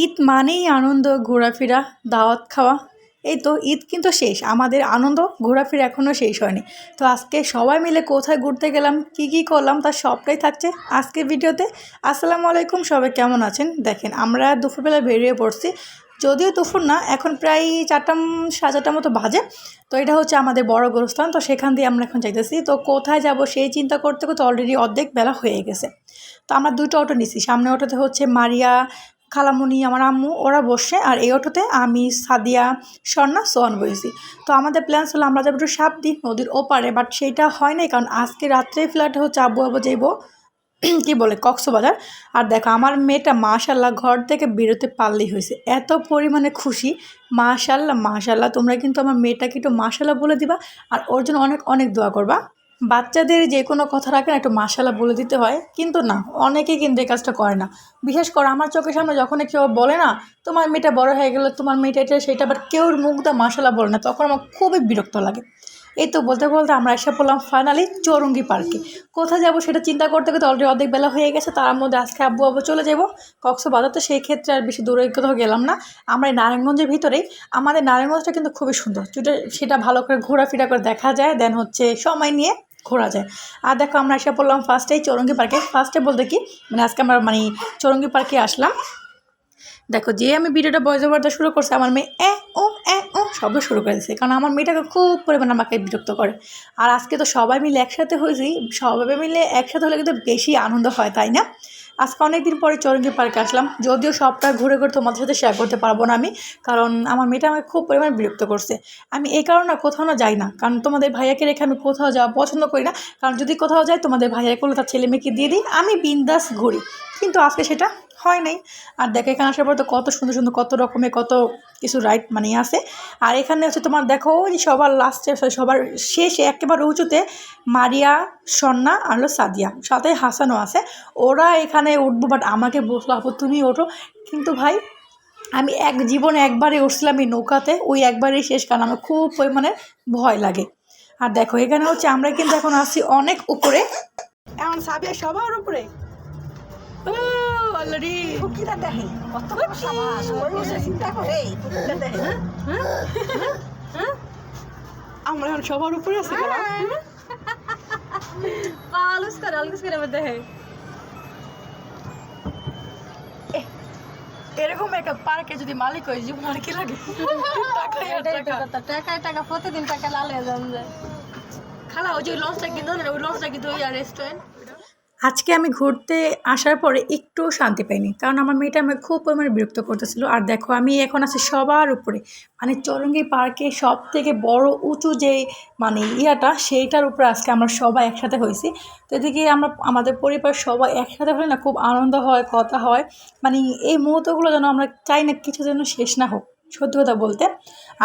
ঈদ মানেই আনন্দ, ঘোরাফেরা, দাওয়াত খাওয়া। এই তো ঈদ কিন্তু শেষ, আমাদের আনন্দ, ঘোরাফেরা এখনও শেষ হয়নি। তো আজকে সবাই মিলে কোথায় ঘুরতে গেলাম, কি কি করলাম তার সবটাই থাকছে আজকের ভিডিওতে। আসসালামু আলাইকুম, সবাই কেমন আছেন? দেখেন, আমরা দুপুরবেলা বেরিয়ে পড়ছি। যদিও দুপুর না, এখন প্রায় চারটা, সাড়ে চারটার মতো বাজে। তো এটা হচ্ছে আমাদের বড় গোরস্থান, তো সেখান দিয়ে আমরা এখন যাইতেছি। তো কোথায় যাব সেই চিন্তা করতে করতে অলরেডি অর্ধেক বেলা হয়ে গেছে। তো আমরা দুটো অটো নিছি সামনে অটোতে হচ্ছে মারিয়া খালামুনি, আমার আম্মু, ওরা বসে আর এই অটোতে আমি, সাদিয়া, স্বর্ণা সোয়ান বসেছি তো আমাদের প্ল্যান ছিল আমরা যাব একটু সাবদি, নদীর ওপারে বাট সেইটা হয় নাই কারণ আজকে রাত্রে ফ্ল্যাট হচ্ছে আব্বু আবু যাইবো, কি বলে, কক্সবাজার। আর দেখো, আমার মেয়েটা মাশাল্লাহ ঘর থেকে বেরোতে পারলেই হয়েছে। এত পরিমাণে খুশি মাশাল্লাহ মাশাল্লাহ তোমরা কিন্তু আমার মেয়েটাকে একটু মাশাল্লাহ বলে দিবা, আর ওর জন্য অনেক অনেক দোয়া করবা। বাচ্চাদের যে কোনো কথা রাখে না একটু মাশাল্লাহ বলে দিতে হয়। কিন্তু না, অনেকেই কিন্তু এই কাজটা করে না। বিশেষ করে আমার চোখের সামনে যখন কেউ বলে না, তোমার মেয়েটা বড় হয়ে গেলো, তোমার মেয়েটা এটা, সেটা, আবার কেউর মুখ দা মাশাল্লাহ বলে না, তখন আমার খুবই বিরক্ত লাগে। এই তো বলতে বলতে আমরা এসে পড়লাম ফাইনালি চৌরঙ্গি পার্কে কোথায় যাব সেটা চিন্তা করতে করতে অলরেডি অর্ধেক বেলা হয়ে গেছে, তার মধ্যে আজকে আব্বু আব্বু চলে যাব। কক্সবাজার তো সেই ক্ষেত্রে আর বেশি দূরে কোথাও গেলাম না। আমরা এই নারায়ণগঞ্জের ভিতরেই। আমাদের নারায়ণগঞ্জটা কিন্তু খুবই সুন্দর। সেটা ভালো করে ঘোরাফেরা করে দেখা যায় দেন হচ্ছে সময় নিয়ে ঘোরা যায়। আর দেখো আমরা এসে পড়লাম ফার্স্টেই চৌরঙ্গি পার্কে ফার্স্টে বলতে কি মানে আজকে আমরা মানে চৌরঙ্গি পার্কে আসলাম। দেখো যে আমি ভিডিওটা বয়স বার্তা শুরু করছে, আমার মেয়ে এ, ও এ, ও শব্দ শুরু করে দিচ্ছে কারণ আমার মেয়েটাকে খুব পরিমাণে আমাকে বিরক্ত করে। আর আজকে তো সবাই মিলে একসাথে হয়েছি, সবাই মিলে একসাথে হলে কিন্তু বেশি আনন্দ হয়, তাই না? আজকে অনেকদিন পরে চৌরঙ্গি পার্কে আসলাম। যদিও সবটা ঘুরে ঘুরে তোমাদের সাথে শেয়ার করতে পারব না আমি, কারণ আমার মেয়েটা আমাকে খুব পরিমাণে বিরক্ত করছে। আমি এই কারণে কোথাও না যাই না, কারণ তোমাদের ভাইয়াকে রেখে আমি কোথাও যাওয়া পছন্দ করি না। কারণ যদি কোথাও যাই, তোমাদের ভাইয়া করলে তার ছেলে মেয়েকে দিয়ে দিই, আমি বিন্দাস ঘুরি। কিন্তু আজকে সেটা হয় নাই। আর দেখে, এখানে আসার পর তো কত সুন্দর সুন্দর, কত রকমের, কত কিছু রাইড মানে আছে। আর এখানে হচ্ছে তোমার দেখো, ওই সবার লাস্টে সবার শেষে একেবারে উঁচুতে মারিয়া, সন্না আর হলো সাদিয়া, সাথে হাসানও আছে। ওরা এখানে উঠবো বাট আমাকে বসল আপু, তুমি ওঠো। কিন্তু ভাই, আমি এক জীবনে একবারে উঠছিলাম এই নৌকাতে, ওই একবারই শেষ, কারণ আমার খুব পরিমাণে ভয় লাগে। আর দেখো, এখানে হচ্ছে আমরা কিন্তু এখন আসছি অনেক উপরে। এখন সাবিয়া সবার উপরে? অলরেডি ফুকিটা দেখে কত বড় সাবাস বসে চিন্তা করে। ফুকিটা দেখে আমরা এখন সবার উপরে আছি। পালুস করে আলুস করে মধ্যে দেখে এরকম একটা পার্কে যদি মালিক হয় জীবন আর কি লাগে? টাকা। টাকা প্রতিদিন টাকা লাল হয়ে যাবে খালা ওই যে লঞ্চটা কিন্তু ওই লঞ্চটা কিন্তু ওই রেস্টুরেন্ট আজকে আমি ঘুরতে আসার পরে একটু শান্তি পাইনি। কারণ আমার মেয়েটা আমাকে খুব পরিমাণে বিরক্ত করতেছিল। আর দেখো, আমি এখন আছি সবার উপরে। মানে চরঙ্গি পার্কে সব থেকে বড়, উঁচু যে মানে ইয়াটা, সেইটার উপরে আজকে আমরা সবাই একসাথে হয়েছি। তো এদিকে আমরা, আমাদের পরিবার সবাই একসাথে হলে না খুব আনন্দ হয়, কথা হয়। মানে এই মুহূর্তগুলো যেন আমরা চাই না কিছু যেন শেষ না হোক। সত্যি কথা বলতে।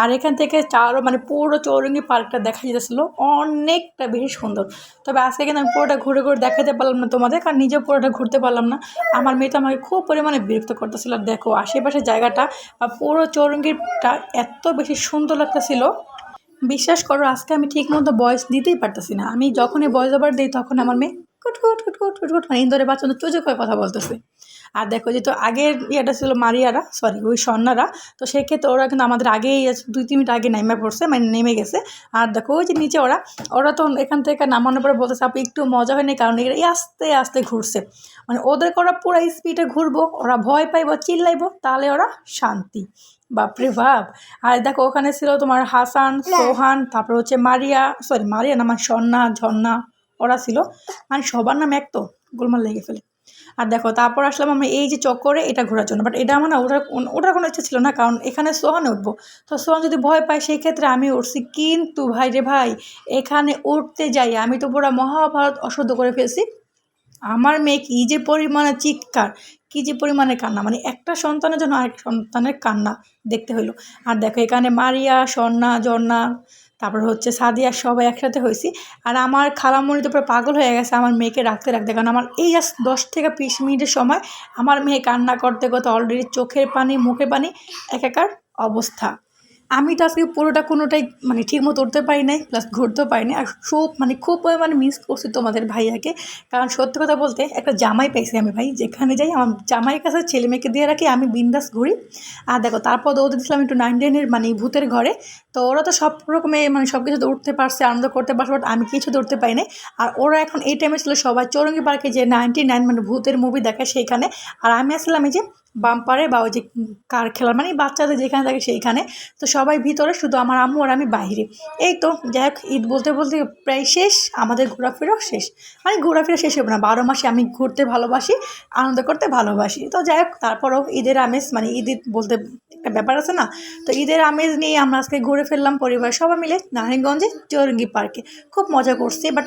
আর এখান থেকে চারও মানে পুরো চৌরঙ্গি পার্কটা দেখা যেতেছিলো অনেকটা বেশি সুন্দর। তবে আজকে কিন্তু আমি পুরোটা ঘুরে ঘুরে দেখাতে পারলাম না তোমাদের, কারণ নিজেও পুরোটা ঘুরতে পারলাম না। আমার মেয়েটা আমাকে খুব পরিমাণে বিরক্ত করতেছিল। দেখো, আশেপাশের জায়গাটা বা পুরো চৌরঙ্গিটা এত বেশি সুন্দর লাগতেছিল। বিশ্বাস করো, আজকে আমি ঠিক মতো বয়স দিতেই পারতেছি না। আমি যখনই বয়স ওভার দিই তখন আমার মেয়ে কুট কুট কুট কুট কুট কুট মানে ইন্দোরে বাচ্চা চুজে করে কথা বলতেছে। আর দেখো যে তো আগের ইয়েটা ছিল মারিয়ারা সরি ওই স্বর্ণারা তো সেক্ষেত্রে ওরা কিন্তু আমাদের আগেই দুই তিন মিনিট আগে নেমে পড়ছে মানে নেমে গেছে। আর দেখো ওই যে নিচে ওরা ওরা তো এখান থেকে নামানোর পরে বলতেছে আপু একটু মজা হয়নি? কারণ এরা এই আস্তে আস্তে ঘুরছে। মানে ওদের ওরা পুরো স্পিডে ঘুরবো ওরা ভয় পাইবো চিল্লাইবো তাহলে ওরা শান্তি। বাপরে বাপ! আর দেখো ওখানে ছিল তোমার হাসান সোহান তারপর হচ্ছে মারিয়া সরি মারিয়া না আমার স্বর্ণা ঝর্ণা। ওরা ছিল। মানে সবার নাম এক তো, গোলমাল লেগে ফেলে। আর দেখো, তারপর আসলাম আমরা এই যে চক্করে এটা ঘোরার জন্য। বাট এটা আমার না, ওটার ওটার কোনো ইচ্ছা ছিল না, কারণ এখানে সোহানে উঠবো। তো সোহান যদি ভয় পায়, সেই ক্ষেত্রে আমি উঠছি। কিন্তু ভাই রে ভাই, এখানে উঠতে যাই, আমি তো পুরো মহাভারত অশুদ্ধ করে ফেলছি। আমার মেয়ে কী যে পরিমাণে চিৎকার, কী যে পরিমাণে কান্না। মানে একটা সন্তানের জন্য আরেক সন্তানের কান্না দেখতে হইল। আর দেখো, এখানে মারিয়া স্বর্ণা জর্ণা তারপর হচ্ছে সাদিয়া সবাই একসাথে হয়েছি। আর আমার খালামণি তো পুরো পাগল হয়ে গেছে আমার মেয়েকে রাখতে রাখতে। কারণ আমার এই জাস্ট দশ থেকে বিশ মিনিটের সময় আমার মেয়ে কান্না করতে করতে অলরেডি চোখের পানি মুখে পানি, একাকার অবস্থা। আমি তো আজকে পুরোটা কোনোটাই মানে ঠিক মতো উঠতে পারি নাই প্লাস ঘুরতেও পারি নাই। আর খুব মানে খুব পরিমাণে মিস করছি তোমাদের ভাইয়াকে। কারণ সত্যি কথা বলতে একটা জামাই পাইছি আমি ভাই, যেখানে যাই আমার জামাইয়ের কাছে ছেলে মেয়েকে দিয়ে রাখি, আমি বিন্দাস ঘুরি। আর দেখো, তারপর ওদের দিয়েছিলাম একটু নাইন টেনের মানে ভূতের ঘরে। তো ওরা তো সব রকমের মানে সব কিছুতে উঠতে পারছে, আনন্দ করতে পারছে বাট আমি কিছু উঠতে পারি নাই। আর ওরা এখন এই টাইমে ছিল সবাই চৌরঙ্গি পার্কে যে নাইনটি নাইন মানে ভূতের মুভি দেখে সেইখানে। আর আমি আসলাম এই যে বাম্পারে বা ওই যে কার খেলার মানে বাচ্চাদের যেখানে থাকে সেইখানে। তো সবাই ভিতরে, শুধু আমার আম্মু আর আমি বাইরে। এই তো, যাই হোক, ঈদ বলতে বলতে প্রায় শেষ, আমাদের ঘোরাফেরাও শেষ। মানে ঘোরাফেরা শেষ হবে না, বারো মাসে আমি ঘুরতে ভালোবাসি, আনন্দ করতে ভালোবাসি। তো যাই হোক, তারপরও ঈদের আমেজ মানে ঈদ ঈদ বলতে একটা ব্যাপার আছে না? তো ঈদের আমেজ নিয়ে আমরা আজকে ঘুরে ফেললাম পরিবার সবাই মিলে, নারায়ণগঞ্জে চৌরঙ্গি পার্কে। খুব মজা করছি, বাট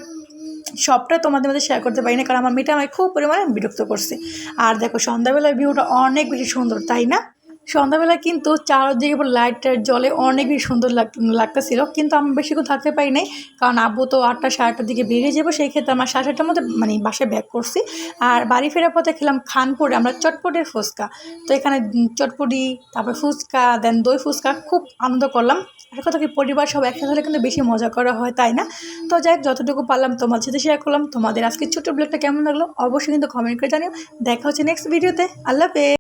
সবটা তোমাদের মধ্যে শেয়ার করতে পারি না কারণ আমার মেয়েটা আমায় খুব পরিমাণে বিরক্ত করছে। আর দেখো, সন্ধ্যাবেলার ভিউটা অনেক বেশি সুন্দর, তাই না? সন্ধ্যাবেলা কিন্তু চারদিকে লাইটের জলে অনেক বেশি সুন্দর লাগ, লাগতেছিল। কিন্তু আমি বেশিক্ষণ থাকতে পারি নাই। কারণ আব্বু তো আটটা, সাড়ে দিকে বেরিয়ে যাব। সেই ক্ষেত্রে আমার সাড়ে সাতটার মধ্যে মানে বাসায় ব্যাক করছি। আর বাড়ি ফেরার পথে খেলাম খানপুরে। আমরা চটপটের ফুচকা। তো এখানে চটপটি, তারপর ফুচকা দেন দই ফুচকা খুব আনন্দ করলাম। আর কথা কি, পরিবার সব একসাথে হলে কিন্তু বেশি মজা করা হয়, তাই না? তো যাই হোক, যতটুকু পারলাম তোমার সাথে শেয়ার করলাম। তোমাদের আজকে ছোটো ব্লগটা কেমন লাগল? অবশ্যই কিন্তু কমেন্ট করে জানিও। দেখা হচ্ছে নেক্সট ভিডিওতে আল্লাহ হাফেজ।